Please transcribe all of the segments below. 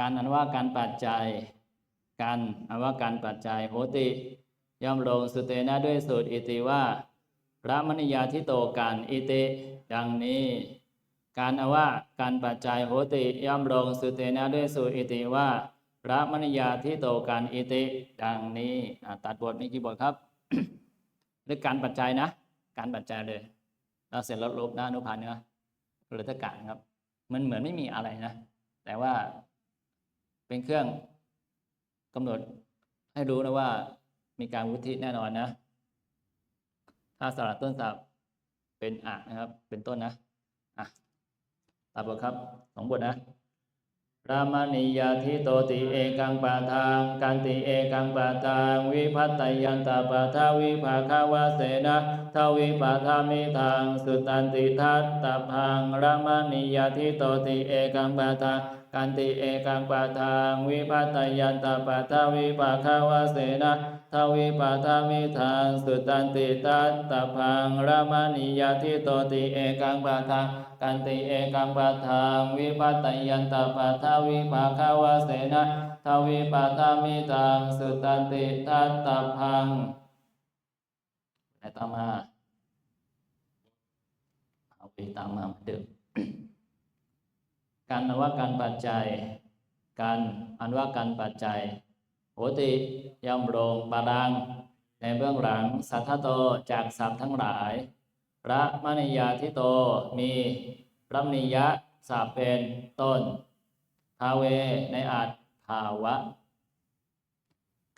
การอันว่าการปัจจัยการอันว่าการปัจจัยโหติย่อมลงสุเตนะด้วยสูตรอิติว่าพระมณียาทิโตกันอิติดังนี้ การอันว่าการปัจจัยโหติย่อมลงสุเตนะด้วยสูตรอิติว่า พระมณียาทิโตกันอิติดังนี้ตัดบทมีกี่บทครับหรือการปัจจัยนะ การปัจจัยเลยเราเสร็จแล้วลบนะอนุพันธ์นะหรือตะการครับ มันเหมือนไม่มีอะไรนะ แต่ว่า เป็นเครื่องกำหนดให้รู้นะว่ามีการวุฒิแน่นอนนะ ถ้าสระต้นสับเป็นอะนะครับ เป็นต้นนะ อะตัดบทครับสองบทนะ รามณียาทิโตติเอกังปาทางกันติเอกังปาทางวิพัตตยันตาปาทาวิภาคาวาเสนะทวิปาทามิทางสุตันติทัตตพังรามณียาทิโตติเอกังปาทางกันติเอกังปาทางวิพัตตยันตาปาทาวิภาคาวาเสนะทวิปาทามิทางสุตันติทัตตพังรามณียาทิโตติเอกังปาทาง กันติเอกังปัฏฐางวิปัตตยันตปัฏฐาวิภาคาวเสนะทวิปัฏฐามิตังสุตันติทัตตพังไหนตามาเอาไปตามมาเหมือนเดิมการอนว่าการปัจจัย การอันว่าการปัจจัยโหติย่อมลงบาดัง ในเบื้องหลังสัทธโตจากสัพทั้งหลาย พระมณียาทิโตมีพระมณียะสาเป็นต้น ทาเวในอาจภาวะ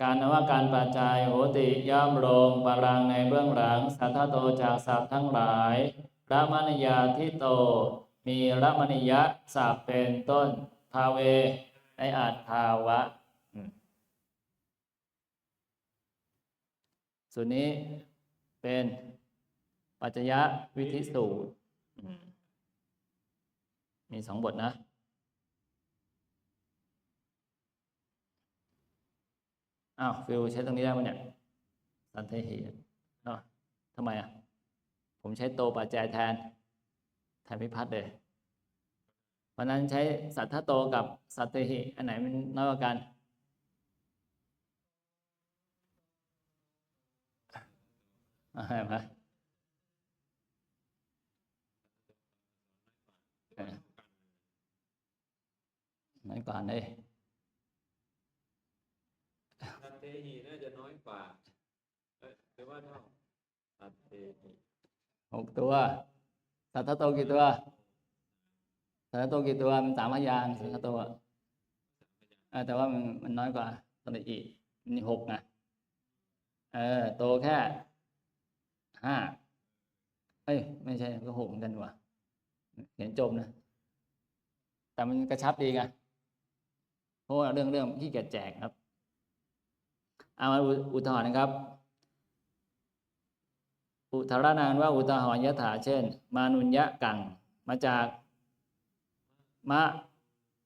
การนว่าการปัจจัยโหติย่อมลงบาลังในเบื้องหลัง สัทธโตจากสัพทั้งหลาย พระมณียาทิโต มีพระมณียะสาเป็นต้น ทาเวในอาจภาวะส่วนนี้เป็น ปัจจยวิธิสูตรอืมมีสองบทนะ อ้าวฟิลใช้ตรงนี้ได้ไหมเนี่ย สันเทหิเนาะทำไมอะ ผมใช้โตปัจจัยแทนแทนพิพัฒน์เลย เพราะนั้นใช้สัทธโตกับสัตเทหิ อันไหนมันน้อยกว่ากันอ่าเห็นไหม เออ น้อยกว่าเลยสัตเตหีน่าจะน้อยกว่าเอ้ยหรือว่าเท่าสัตเตหีหกตัวสัทธโตกี่ตัวสัทธโตกี่ตัวมันสามพยางค์สัทธโตอะเออแต่ว่ามันมันน้อยกว่าตอนอีกมันหกนะเออโตแค่ห้าเอ้ยไม่ใช่ก็หกเหมือนกันว่ะเขียนจมนะ แต่มันกระชับดีไงเพ ราะว่าเรื่องเรื่องที่เกียจแจกครับ เอามาอุทธรณ์นะครับ อุทธารนานว่าอุทหรณ์ยถาเช่น มานุญยะกัง มาจากมะ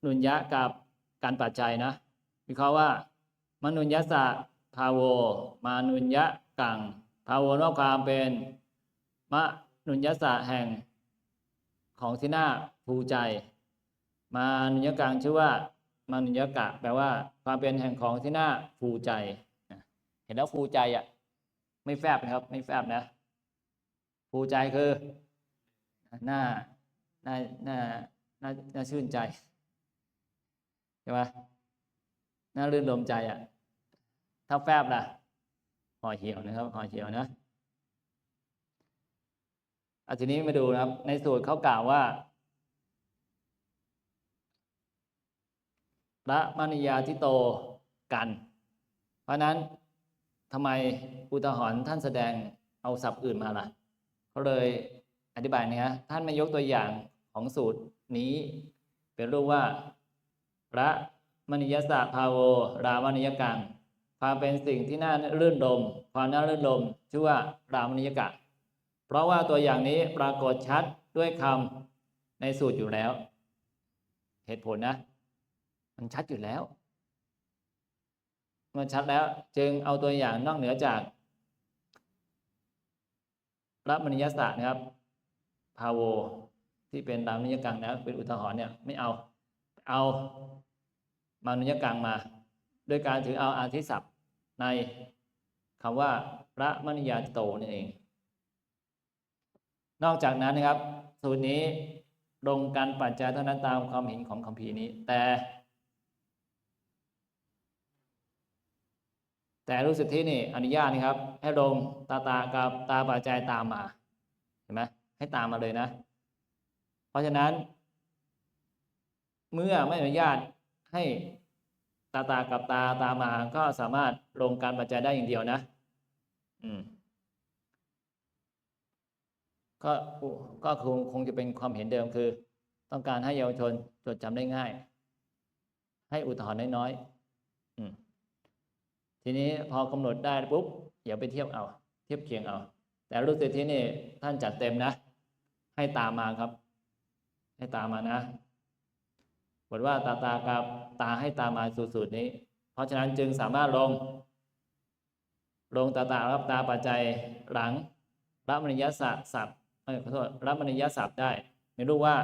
นุญยะกับการปัจจัยนะวิเคราะห์ว่ามนุญยสะภาโว มานุญยะกังภาโวนว่าความเป็นมะนุญยสะแห่งของที่น่าภูใจ มานุญยกังชื่อว่า มานุญยกะ แปลว่า ความเป็นแห่งของที่น่าภูใจ เห็นแล้วภูใจอะ ไม่แฟบนะครับ ไม่แฟบนะภูใจคือหน้าหน้าหน้าหน้าหน้าชื่นใจใช่ไหมหน้ารื่นรมใจอะ ถ้าแฟบล่ะห่อเหี่ยวนะครับห่อเหี่ยวนะอาทีนี้มาดูนะครับ ในสูตรเขากล่าวว่า พระมณียาทิโตกัน เพราะนั้นทำไมอุทหรณ์ท่านแสดงเอาศัพท์อื่นมาล่ะเขาเลยอธิบายเนะฮะท่านไม่ยกตัวอย่างของสูตรนี้ เป็นรูปว่า พระมณียสะภาโว รามณียกังความเป็นสิ่งที่น่ารื่นรม ความน่ารื่นรมชื่อว่ารามณียกะ เพราะว่าตัวอย่างนี้ปรากฏชัดด้วยคำในสูตรอยู่แล้ว เหตุผลนะ มันชัดอยู่แล้ว มันชัดแล้ว จึงเอาตัวอย่างนอกเหนือจากพระมณียศาสตร์นะครับ พาโว ที่เป็นรามนิยกังนะเป็นอุทหรณ์เนี่ยไม่เอา เอามานุญกังมา โดยการถือเอาอาทิศัพท์ในคำว่าพระมณียาโตนั่นเอง นอกจากนั้นนะครับ สูตรนี้ลงการปัจจัยเท่านั้นตามความเห็นของคัมภีร์นี้ แต่ แต่รู้สึกที่นี่อนุญาตนะครับให้ลงตาตากับตาปัจจัยตามมาเห็นไหมให้ตามมาเลยนะ เพราะฉะนั้น เมื่อไม่อนุญาตให้ตาตากับตาตามมาก็สามารถลงการปัจจัยได้อย่างเดียวนะ อืมก็ก็คงคงจะเป็นความเห็นเดิมคือ ต้องการให้เยาวชนจดจำได้ง่าย ให้อุทธรณ์น้อยๆอืม ทีนี้พอกำหนดได้ปุ๊บอย่าไปเทียบเอา เทียบเคียงเอา แต่รู้สึกที่นี่ท่านจัดเต็มนะ ให้ตามมาครับ ให้ตามมานะบทว่าตาตากับตาให้ตามมาสู่สูตรนี้ เพราะฉะนั้นจึงสามารถลง ลงตาตารับตาปัจจัยหลังรับมณียศัพท์ศัพท์ขอโทษรับมณียศัพท์ได้ ไม่รู้ว่า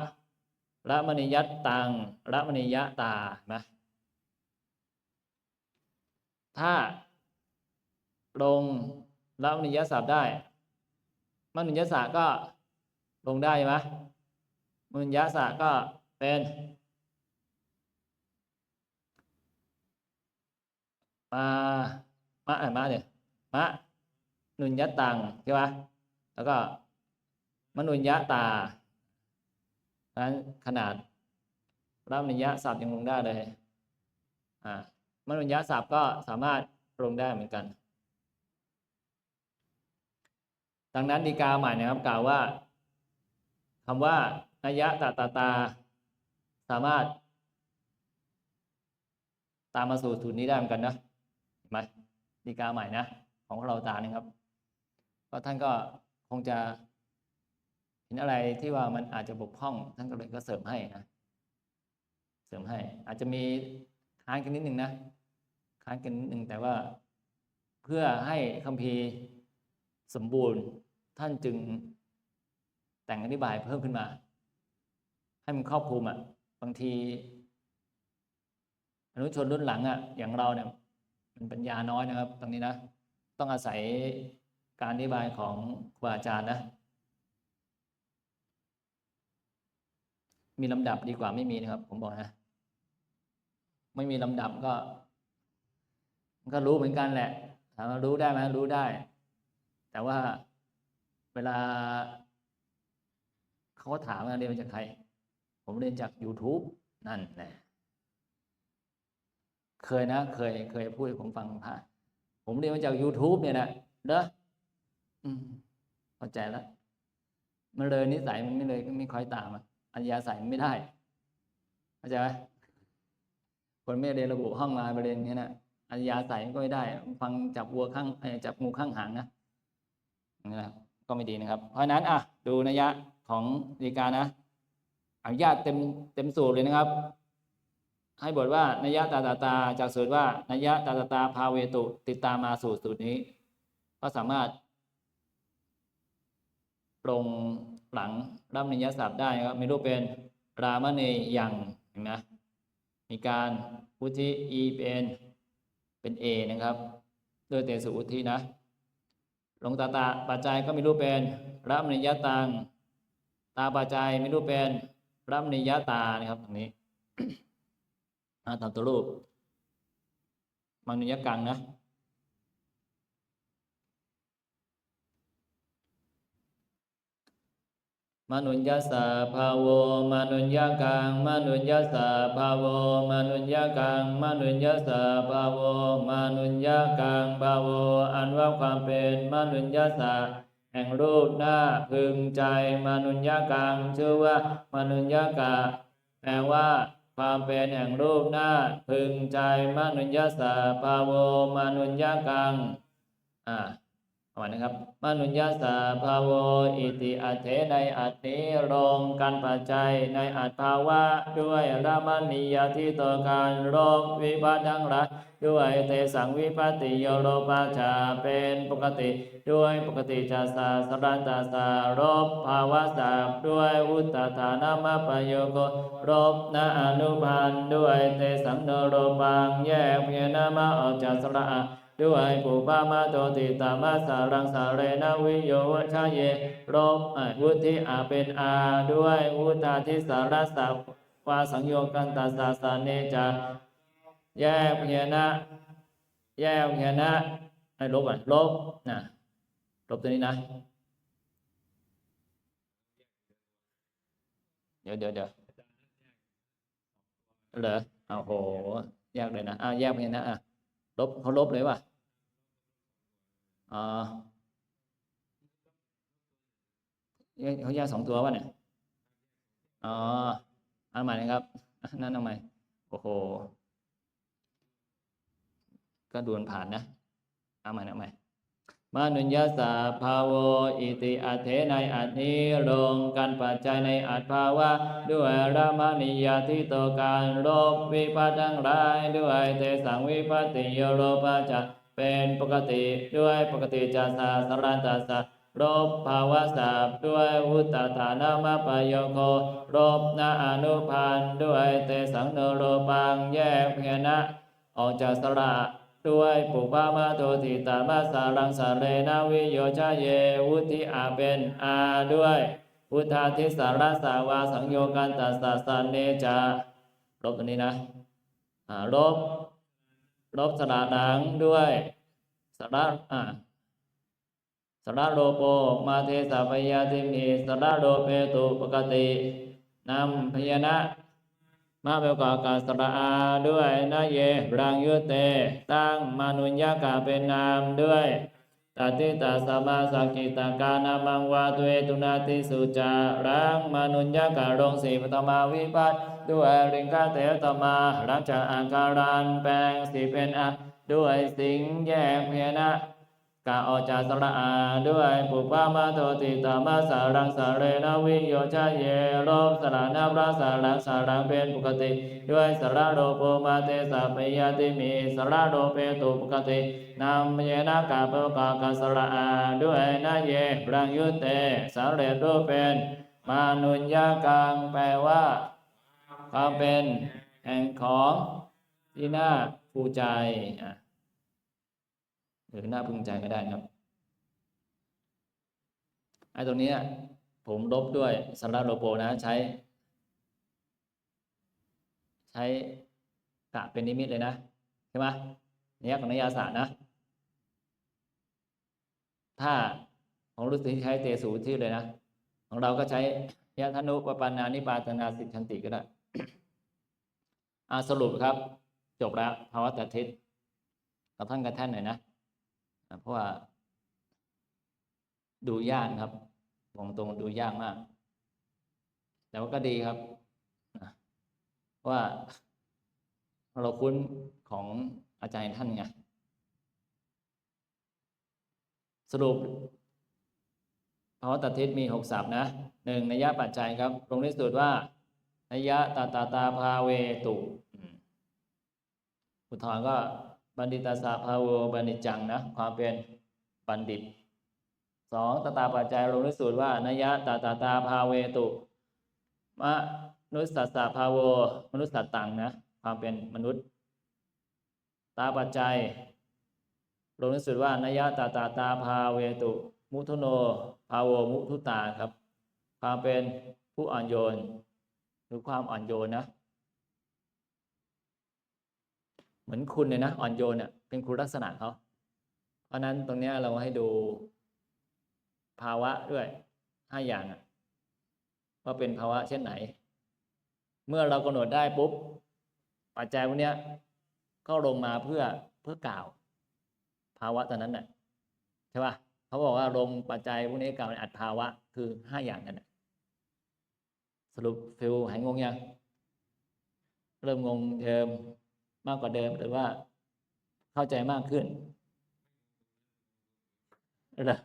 รับมณียตังรับมณียะตานะ ถ้าลงรับมณียศัพท์ได้มณียศัพท์ก็ลงได้ไหมมณียศัพท์ก็เป็นมามาอะมาเนี่ยมะนุญยตังใช่ไหมแล้วก็มนุญยตานั้นขนาดรับนิยศัพท์ยังลงได้เลย อ่า มนุญยศัพท์ก็สามารถลงได้เหมือนกัน ดังนั้นดีกาใหม่นะครับกล่าวว่าคำว่านยะตาตาตา สามารถ ตามมาสู่สูตรนี้ได้เหมือนกันนะเห็นไหมดีกาใหม่นะของเราตานะครับก็ท่านก็คงจะเห็นอะไรที่ว่ามันอาจจะบกพร่อง ท่านก็เลยก็เสริมให้นะ เสริมให้ อาจจะมีค้างกันนิดหนึ่งนะ ค้างกันนิดนึงแต่ว่าเพื่อให้คัมภีร์สมบูรณ์ท่านจึงแต่งอธิบายเพิ่มขึ้นมา ให้มันครอบคลุมอะบางทีอนุชนรุ่นหลังอะอย่างเราเนี่ยมันปัญญาน้อยนะครับ ตรงนี้นะ ต้องอาศัยการอธิบายของครูอาจารย์นะ มีลำดับดีกว่าไม่มีนะครับ ผมบอกนะ ไม่มีลำดับก็ มันก็รู้เหมือนกันแหละ ถามว่ารู้ได้ไหมรู้ได้ แต่ว่าเวลาเขาก็ถามว่าเรียนมาจากใคร ผมเรียนจาก YouTube นั่นแหละเคยนะ เคย เคยพูดให้ผมฟังพระผมเรียนมาจาก YouTube เนี่ยนะเด้ออืมเข้าใจแล้วมันเลยนิสัยมันไม่เลยไม่ค่อยตามอะอัญญาใส่ไม่ได้เข้าใจไหมคนไม่เรียนระบุห้องมาไปเรียนอย่างนี้นะ อัญญาใส่ก็ไม่ได้ ฟังจับวัวข้างจับงูข้างหางนะนี่นะก็ไม่ดีนะครับ เพราะฉะนั้นอะดูนัยยะของดีกานะอนุญาตเต็มเต็มสูตรเลยนะครับ ให้บทว่านัยยะตาตาตาจากสูตรว่านัยยะตาตาตาพาเวตุติดตามมาสู่สูตรนี้ ก็สามารถลงหลังรับนิยศัพท์ได้ครับมีรูปเป็นรามณียังเห็นไหมมีการอุทิอีเป็น เป็นเอนะครับโดยเตสุอุทินะลงตาตาปัจจัยก็มีรูปเป็นรัมณียตังตาปัจจัยมีรูปเป็นรัมณียตานะครับตรงนี้ตามตัวรูปมังนิยกังนะ มนุญญาสาภาโวมนุญญากังมนุญญาสาภาโวมนุญญากังมนุญญาสาภาโวมนุญญากังภาโวอันว่าความเป็นมนุญญาสาแห่งรูปหน้าพึงใจมนุญญากังชื่อว่ามนุญญากะแปลว่า ความเป็นแห่งรูปหน้าพึงใจมนุญญาสาภาโวมนุญญากังอ่า เอาใหม่นะครับมนุญญาสาภาโวอิติอัตเถในอัตนี้รงกันปัจจัยในอัตภาวะ ด้วยรามณียที่ต่อการโรควิบัติทั้งหลายด้วยเตสังวิปติโยโรปาชาเป็นปกติ ด้วยปกติจาสาสรันตาสารบภาวะสามด้วยอุตตฐานามาปโยโกรบนาอนุพันธ์ด้วยเตสังโนโรปังแยกเพียนามาออกจากสระ ด้วยปุปามาโตติตามาสารังสาเรนวิโยวชาเยรบอะวุธิอาเป็นอาด้วยวุธาทิสารสัพวาสังโยกันตาสาสาเนจาแยกเพียนะ แยกเพียนะให้ลบอะลบนะลบตัวนี้นะ เดี๋ยวเดี๋ยวเดี๋ยวเหรอเอาโหแยกเลยนะอ่าแยกไปนะอะ ลบเขาลบเลยว่ะอ่าเขาแยกสองตัววะเนี่ยอ๋อเอันใหม่นะครับนั่นเอาใหม่โอ้โห ก็ดวนผ่านนะเอาใหม่เอาใหม่ มนุญญาสาภาโวอิติอัตเถในอัตนี้รงกันปัจจัยในอัตภาวะ ด้วยรามณียาที่ตการโรควิปัสสทั้งหลายด้วยเตสังวิปัสติโยโรปาจะเป็นปกติด้วยปกติจาสาสรันตาสะโรคภาวะสาบด้วยวุตตฐานามปโยโกโรคนาอนุพันธ์ด้วยเตสังโนโรปังแยกเพียนะ ออกจากสระ ด้วยปุปามาโตติตามาสารังสาเรนาวิโยชาเยวุธิอาเป็นอาด้วยพุทธาทิสารสาวาสังโยกันตัสสะสันเนจาลบตัวนี้นะลบลบสระดังด้วยสระอ่าสระโลโปมาเทสาพยาติมีสระโลเปตุปกตินำพยานะ มาเบลกากาสระอาด้วยนาเยรังยุเต ตั้งมานุญญากาเป็นนามด้วยตติตาสมาสกิตากานามังวาตุเอตุนาติสุจารังมานุญญาการงสีปตมาวิปัสด้วยริงคาเตตมารักจากอาการันแปลงสีเป็นอะด้วยสิงแยกเพียนะ กาออกจากสระอาด้วยปุปามาโตติตามาสารังสาเรนาวิโยชาเยโรบสระนาพระสารังสารังเป็นปกติ ด้วยสระโรโปมาเตสาปยาติมีสระโรเปตุปกตินามเยนากาเปกากาสระอาด้วยนาเยรังยุเตสาเรโรเป็นมานุญญากังแปลว่าความเป็นแห่งของที่น่าภูใจอะ หรือน่าพึงใจก็ได้นะครับไอ้ตรงนี้ผมลบด้วยสำรับโลโปนะใช้ ใช้กะเป็นนิมิตเลยนะ ใช่ไหมเนี่ยของนิยาศาสตร์นะ ถ้าของฤาษีใช้เตสูที่เลยนะ ของเราก็ใช้ยะธนุปปันนานิปาตนาสิทธันติก็ได้อาสรุปครับ จบแล้วภาวะตัดทิศกับท่านกับท่านหน่อยนะ เพราะว่า ดูยากครับบอกตรงดูยากมาก แต่ว่าก็ดีครับว่าเราคุ้นของอาจารย์ท่านไงสรุปภาวะตัดทิศมีหกศัพท์นะหนึ่งนัยยะปัจจัยครับตรงที่สุดว่านัยยะตาตาตาภาเวตุอุทธรก็ บัณฑิตาสาภาโวบัณฑิตจังนะความเป็นบัณฑิตสองตตาปัจจัยลงที่สูตรว่านยะตาตาตาภาเวตุมนุสสัสสะภาโวมนุสสัตตังนะความเป็นมนุษย์ ตาปัจจัยลงที่สุดว่านยะตาตาตาภาเวตุ มุทุโนภาโวมุทุตาครับ ความเป็นผู้อ่อนโยน หรือความอ่อนโยนนะ เหมือนคุณเลยนะอ่อนโยนเนี่ยเป็นคุณลักษณะเขาเพราะนั้นตรงนี้เราให้ดูภาวะด้วยห้าอย่างอะว่าเป็นภาวะเช่นไหน เมื่อเรากำหนดได้ปุ๊บปัจจัยพวกเนี้ยก็ลงมาเพื่อเพื่อกล่าว ภาวะตอนนั้นน่ะใช่ป่ะเขาบอกว่าลงปัจจัยพวกนี้กล่าวในอัตภาวะคือห้าอย่างนั่นน่ะสรุปฟิลหายงงยังเริ่มงงเดิม มากกว่าเดิมหรือว่าเข้าใจมากขึ้นเหรอ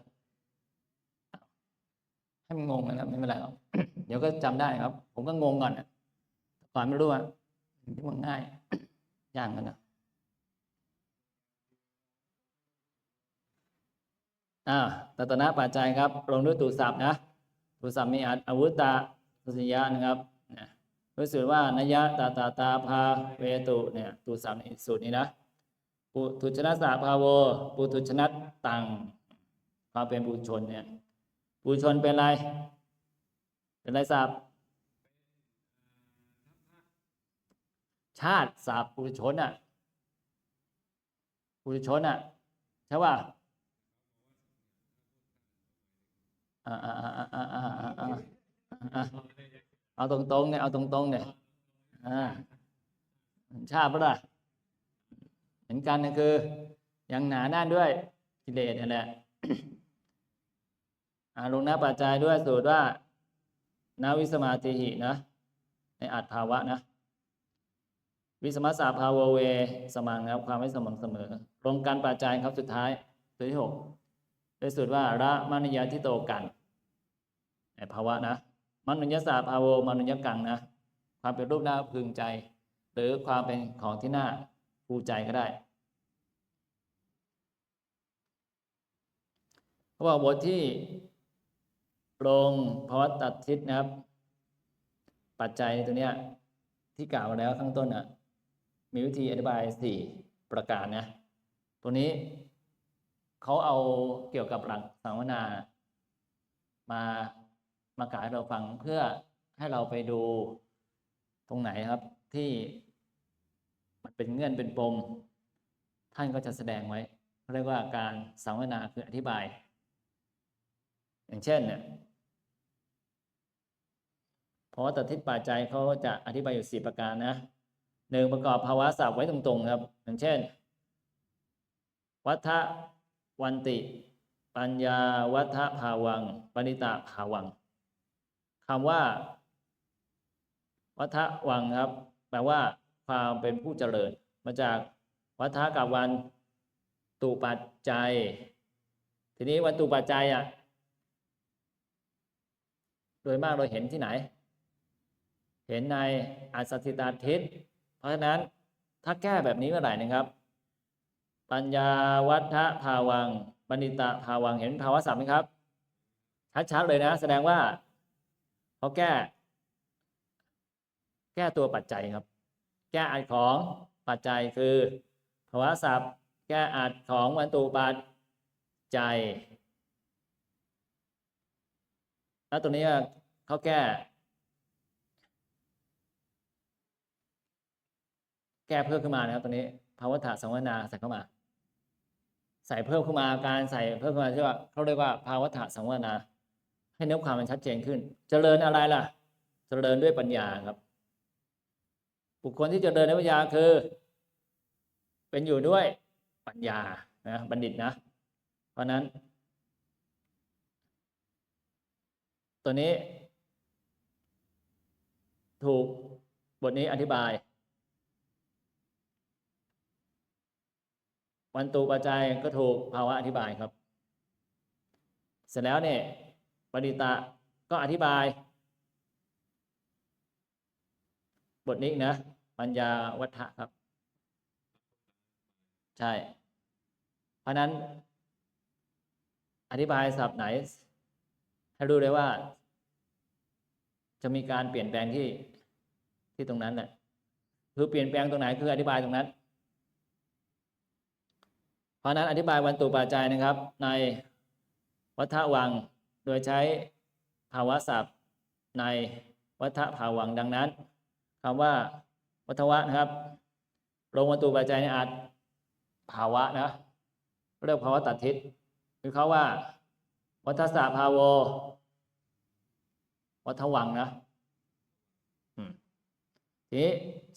ให้มันงงนะครับไม่เป็นไรหรอกเดี๋ยวก็จำได้ครับ ผมก็งงก่อนอะก่อนไม่รู้อะที่มันง่ายยากกันนะอ่าตัตนะปัจจัยครับลงด้วยตูศัพท์นะตูศัพท์มีอาวุธตาสุสยะนะครับ รู้สึกว่านยะตาตาตาพาเวตุเนี่ยตูสามในสูตรนี้นะปุถุชนะสาภาโวปุถุชนะตังความเป็นปุชนเนี่ยปุชนเป็นอะไร เป็นอะไรสาบชาติสาบปุชนอะปุชนอะใช่ป่ะอ่าอ่าอ่าอ่าอ่าอ่า เอาตรงๆเนี่ยเอาตรงๆเนี่ยอ่าชาติปะล่ะเหมือนกันนะคือ ยังหนาแน่นด้วยกิเลสนั่นแหละอาลงนะปัจจัยด้วยสูตรว่านาวิสมาติหินะ ในอัตภาวะนะ วิสมัสสาภาวเว สมังครับ ความไม่สม่ำเสมอตรงกันปัจจัยครับสุดท้ายตัวที่หกโดยสุดว่า ระมนุญญาที่โตกันในภาวะนะ มนุญญาสาภาวมนุญญกังนะ ความเป็นรูปหน้าพึงใจ หรือความเป็นของที่หน่าภูใจก็ได้เขาบอกบทที่ลงภาวะตัดทิศนะครับ ปัจจัยตัวเนี้ยที่กล่าวมาแล้วข้างต้นอะมีวิธีอธิบายสี่ประการนะตัวนี้เขาเอาเกี่ยวกับหลักสังวนามา มากล่าวให้เราฟังเพื่อให้เราไปดูตรงไหนครับที่มันเป็นเงื่อนเป็นปม ท่านก็จะแสดงไว้เรียกว่าการสังเวนาคืออธิบาย อย่างเช่นเนี่ยเพราะว่าตัดทิศปัจจัยเขาจะอธิบายอยู่สี่ประการนะหนึ่งประกอบภาวะศัพท์ไว้ตรงๆครับ อย่างเช่น วัฏวันติ ปัญญาวัฏภาวังปณิตาภาวัง คำว่าวัฏวังครับ แปลว่าความเป็นผู้เจริญ มาจากวัฏกับวันตุปัจจัย ทีนี้วันตุปัจจัยอะโดยมากเราเห็นที่ไหน เห็นในอัสสิตาทิศเพราะฉะนั้นถ้าแก้แบบนี้เมื่อไหร่นะครับ ปัญญาวัฏภาวังบัณิตะภาวังเห็นภาวะสามไหมครับชัดๆเลยนะ แสดงว่า เขาแก้ แก้ตัวปัจจัยครับ แก้อัดของปัจจัยคือภาวะศัพท์ แก้อัดของวันตุปัจจัยแล้วตัวนี้เขาแก้ แก้เพิ่มขึ้นมานะครับตัวนี้ภาวะถาสังวนาใส่เข้ามา ใส่เพิ่มขึ้นมาการใส่เพิ่มขึ้นมาที่ว่าเขาเรียกว่าภาวะถาสังวนา ให้เนื้อความมันชัดเจนขึ้น เจริญอะไรล่ะ เจริญด้วยปัญญาครับ บุคคลที่เจริญด้วยปัญญาคือ เป็นอยู่ด้วยปัญญานะบัณฑิตนะ เพราะนั้น ตัวนี้ ถูกบทนี้อธิบาย วันตูปัจจัยก็ถูกภาวะอธิบายครับ เสร็จแล้วเนี่ย ปณิตะก็อธิบาย บทนี้นะ ปัญญาวัฏฐะครับ ใช่ เพราะนั้น อธิบายศัพท์ไหน ให้รู้เลยว่า จะมีการเปลี่ยนแปลงที่ที่ตรงนั้นแหละคือเปลี่ยนแปลงตรงไหนคืออธิบายตรงนั้น เพราะนั้นอธิบายวันตุปัจจัยนะครับ ในวัฏวัง โดยใช้ภาวะศัพท์ในวัฏภาวังดังนั้นคำว่าวัฏวะนะครับลงวัตุปัจจัยในอาจภาวะนะเรียกภาวะตัดทิศคือเขาว่า วัฏสะภาโว วัฏวังนะทีนี้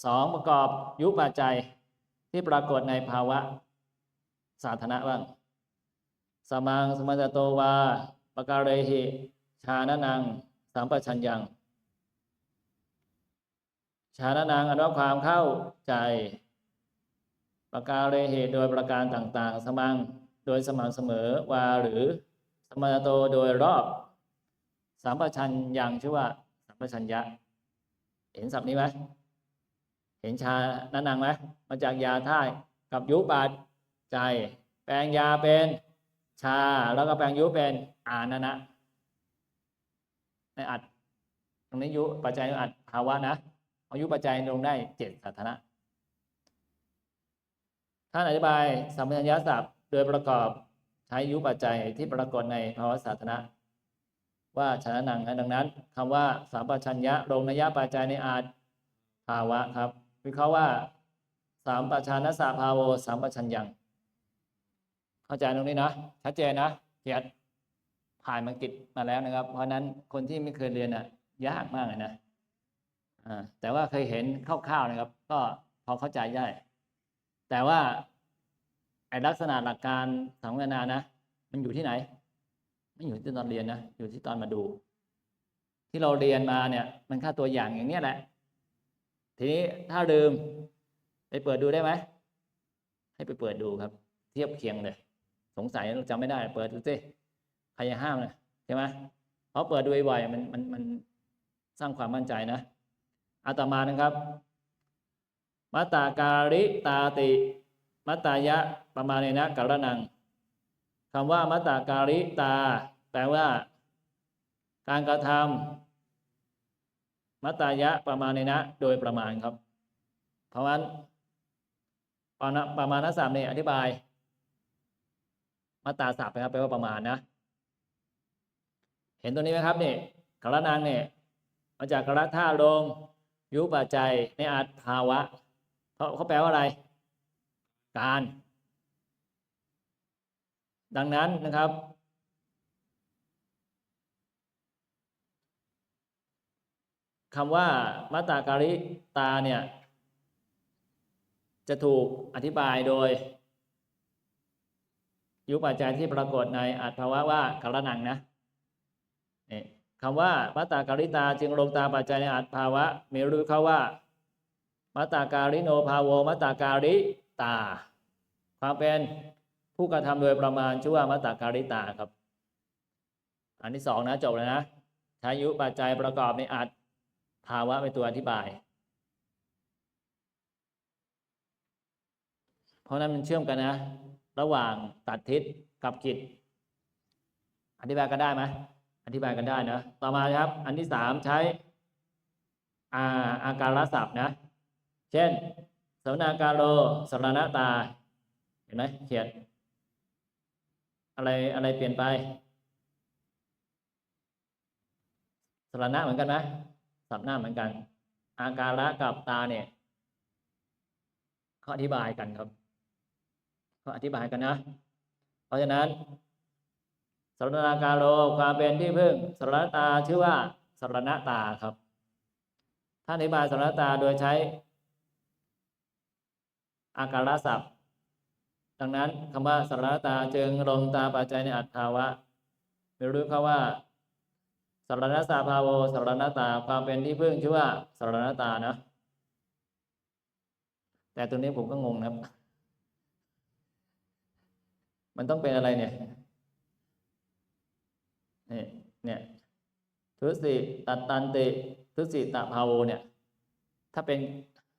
สองประกอบยุปัจจัยที่ปรากฏในภาวะสาธารณะบ้างสมังสมัจโตวา ปการเรหิชาณนังสัมปชัญญัง ชาณนังอันว่าความเข้าใจปการเรหิโดยประการต่างๆ สมังโดยสม่ำเสมอวาหรือสมณโตโดยรอบสัมปชัญยังชื่อว่าสัมปชัญญะ เห็นศัพท์นี้ไหมเห็นชานันังไหมมาจากยาท่ายกับยุปัจใจ แปลงยาเป็น ชา แล้วก็แปลงยุเป็นอานะนะในอัดตรงนี้ยุปัจจัยอัดภาวะนะเอายุปัจจัยลงได้เจ็ดสัทนะท่านอธิบายสัมปชัญญะศัพท์โดยประกอบใช้ยุปัจจัยที่ปรากฏในภาวะสัทนะ ว่าชนะนังนะดังนั้นคำว่าสัมปชัญญะลงนัยยะปัจจัยในอาจภาวะครับวิเคราะห์ว่าสามปชานสาภาโวสามปชัญญัง เข้าใจตรงนี้นะชัดเจนนะเขียผ่านมังกิจมาแล้วนะครับ เพราะฉะนั้นคนที่ไม่เคยเรียนอะ ยากมากเลยนะอ่าแต่ว่าเคยเห็นคร่าวๆนะครับ ก็พอเข้าใจได้ แต่ว่าไอลักษณะหลักการสังเวนานะ มันอยู่ที่ไหน ไม่อยู่ที่ตอนเรียนนะ อยู่ที่ตอนมาดู ที่เราเรียนมาเนี่ย มันค่าตัวอย่างอย่างเนี้ยแหละ ทีนี้ถ้าลืม ไปเปิดดูได้ไหม ให้ไปเปิดดูครับ เทียบเคียงเลย สงสัยจำไม่ได้ เปิดดูสิใครจะห้ามเลยใช่ไหมเพราะเปิดดูบ่อยๆมันมันมันสร้างความมั่นใจนะอาตมานะครับมัตตาการิตาติ มัตตายะประมาณในนะกัลนังคำว่ามัตตาการิตา แปลว่า การกระทำมัตตายะประมาณในนะ โดยประมาณครับ เพราะฉะนั้นปานะประมาณนัสามเนี่ยอธิบาย มาตราศัพท์นะครับแปลว่าประมาณนะ เห็นตัวนี้ไหมครับเนี่ยกระนางเนี่ยมาจากกระท่าลง ยุปัจจัยในอาภาวะเขาเขาแปลว่าอะไร การ ดังนั้นนะครับ คำว่ามาตาการิตาเนี่ย จะถูกอธิบายโดย ยุปัจจัยที่ปรากฏในอัตภาวะว่ากรนังนะนี่คำว่ามัตตาการิตาจึงลงตาปัจจัยในอัตภาวะมีรู้เขาว่ามัตตาการิโนภาโวมัตตาการิตา ความเป็นผู้กระทำโดยประมาณชื่อว่ามัตตาการิตาครับ อันที่สองนะจบเลยนะใช้ยุปัจจัยประกอบในอัตภาวะเป็นตัวอธิบาย เพราะนั้นมันเชื่อมกันนะ ระหว่างตัดทิศกับกิจอธิบายกันได้ไหมอธิบายกันได้นะต่อมาครับ อันที่สามใช้อาอาการศัพท์นะ เช่นสวนาการโลสรณตา เห็นไหมเขียนอะไรอะไรเปลี่ยนไป สรณะเหมือนกันไหมสับหน้าเหมือนกัน อาการะกับตาเนี่ยเขาอธิบายกันครับ ก็อธิบายกันนะ เพราะฉะนั้นสรณาการโลความเป็นที่พึ่งสรณตาชื่อว่าสรณตาครับท่านอธิบายสรณตาโดยใช้ อาการศัพท์ ดังนั้นคำว่าสรณตาจึงลงตาปัจจัยในอัตถาวะไม่รู้เขาว่าสรณสาภาโวสรณตาความเป็นที่พึ่งชื่อว่าสรณตานะแต่ตัวนี้ผมก็งงนะครับ มันต้องเป็นอะไรเนี่ยนี่เนี่ยทุสิตัดตันติทุสิตะภาโวเนี่ย ถ้าเป็น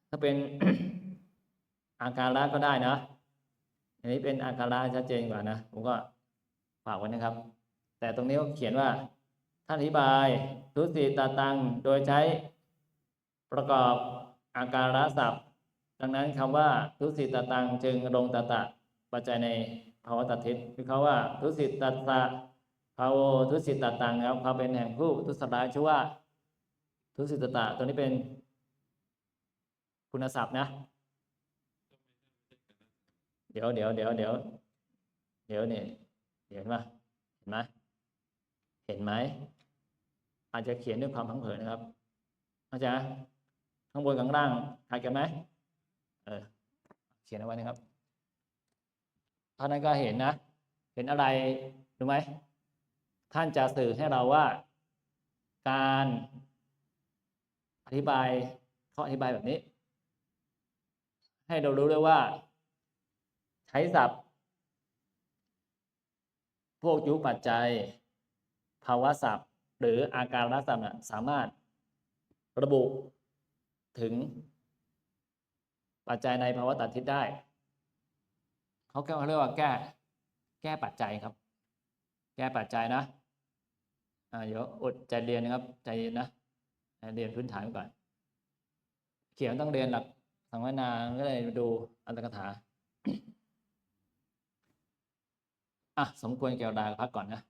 ถ้าเป็นอาการะก็ได้นะอันนี้เป็นอาการะชัดเจนกว่านะผมก็ฝากไว้นะครับ แต่ตรงนี้ก็เขียนว่าท่านอธิบายทุสิตาตังโดยใช้ประกอบอาการะศัพท์ ดังนั้นคำว่าทุสิตาตังจึงลงตาตะปัจจัยใน ภาวะตัดทิศคือเขาว่า ทุสิตตัสสะภาวทุสิตตตังครับความเป็นแห่งผู้ทุสลายชื่อว่า ทุสิตตะตัวนี้เป็นคุณศัพท์นะ เดี๋ยวเดี๋ยวเดี๋ยวเดี๋ยวเดี๋ยวเนี่ยเห็นไหมเห็นไหมเห็นไหมอาจจะเขียนด้วยความพังเผินะครับเข้าใจไหมข้างบนข้างล่างถ่ายกันไหมเออเขียนเอาไว้นะครับ ท่านนั้นก็เห็นนะ เห็นอะไรรู้ไหมท่านจะสื่อให้เราว่า การอธิบายเขาอธิบายแบบนี้ ให้เรารู้ด้วยว่า ใช้ศัพท์ พวกยุปัจจัย ภาวะศัพท์ หรืออาการรัศัพท์น่ะสามารถระบุถึงปัจจัยในภาวะตัดทิศได้ เขาเขาเรียกว่าแก้ แก้ปัจจัยครับ แก้ปัจจัยนะอ่าเดี๋ยวอดใจเรียนนะครับ ใจเย็นนะเรียนพื้นฐานก่อน เขียนต้องเรียนหลักสังวนาก็เลยดูอัตถกถาอะสมควรแก่เวดาพักก่อนนะ